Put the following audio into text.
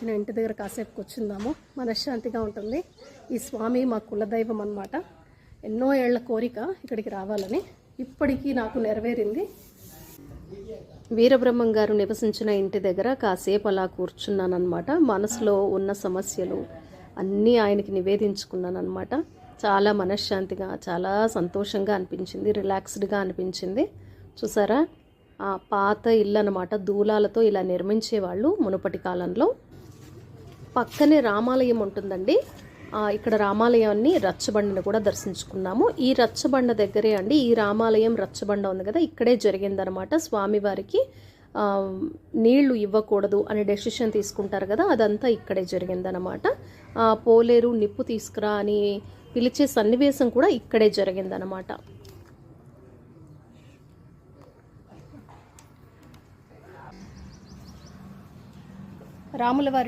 వచ్చిన ఇంటి దగ్గర కాసేపు కూర్చుందాము. మనశ్శాంతిగా ఉంటుంది. ఈ స్వామి మా కులదైవం అనమాట ఎన్నో ఏళ్ళ కోరిక ఇక్కడికి రావాలని ఇప్పటికీ నాకు నెరవేరింది. వీరబ్రహ్మం గారు నివసించిన ఇంటి దగ్గర కాసేపు అలా కూర్చున్నానమాట మనసులో ఉన్న సమస్యలు అన్నీ ఆయనకి నివేదించుకున్నానమాట చాలా మనశ్శాంతిగా చాలా సంతోషంగా అనిపించింది. రిలాక్స్డ్గా అనిపించింది. చూసారా? ఆ పాత ఇల్లు అనమాట దూలాలతో ఇలా నిర్మించేవాళ్ళు మునుపటి కాలంలో. పక్కనే రామాలయం ఉంటుందండి. ఇక్కడ రామాలయాన్ని రచ్చబండను కూడా దర్శించుకున్నాము. ఈ రచ్చబండ దగ్గరే అండి ఈ రామాలయం రచ్చబండ ఉంది కదా ఇక్కడే జరిగిందనమాట స్వామివారికి నీళ్ళు ఇవ్వకూడదు అనే డెసిషన్ తీసుకుంటారు కదా అదంతా ఇక్కడే జరిగిందనమాట పోలేరు నిప్పు తీసుకురా అని పిలిచే సన్నివేశం కూడా ఇక్కడే జరిగిందనమాట రాముల వారి